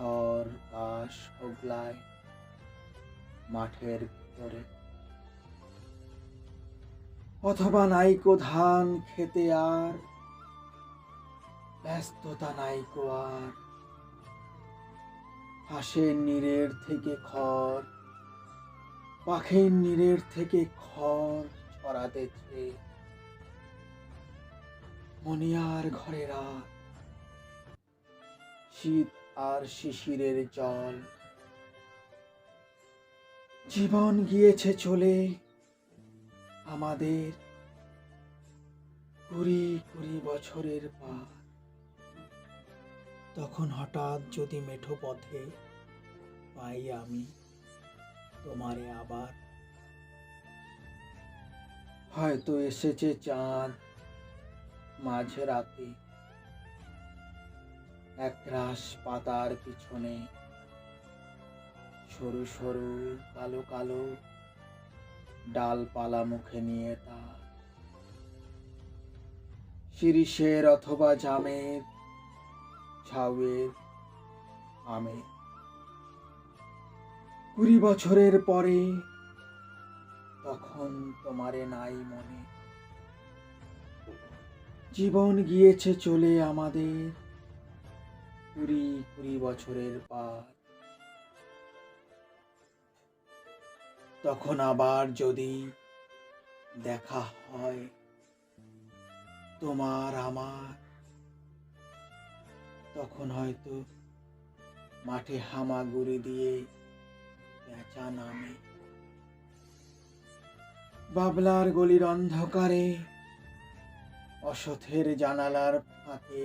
সর কাশ ওগলায় মাঠের ভিতরে অথবা নাইকো ধান খেতে আর ব্যস্ততা নাইকো আর হাঁসের নীরের থেকে খড় পাখির নীরের থেকে খড় ছড়াতেছে মনিয়ার ঘরে রাত শীত আর শিশিরের জল। জীবন গিয়েছে চলে আমাদের কুড়ি কুড়ি বছরের পার। তখন হঠাৎ যদি মেঠো পথে পাই আমি, তোমারে আবার। হয়তো এসেছে চাঁদ মাঝে রাতে। একরাশ পাতার পিছনে। সরু সরু, কালো কালো ডালপালা মুখে নিয়ে তা। শিরিষের অথবা জামের, ঝাউয়ের আমের কুড়ি বছরের পরে তখন তোমারে নাই মনে। জীবন গিয়েছে চলে আমাদের। কুড়ি কুড়ি বছরের পার। তখন আবার যদি দেখা হয় তোমার আমার, তখন হয়তো মাঠে হামাগুড়ি দিয়ে পেঁচা নামে। বাবলার গলির অন্ধকারে অসথের জানালার ফাঁকে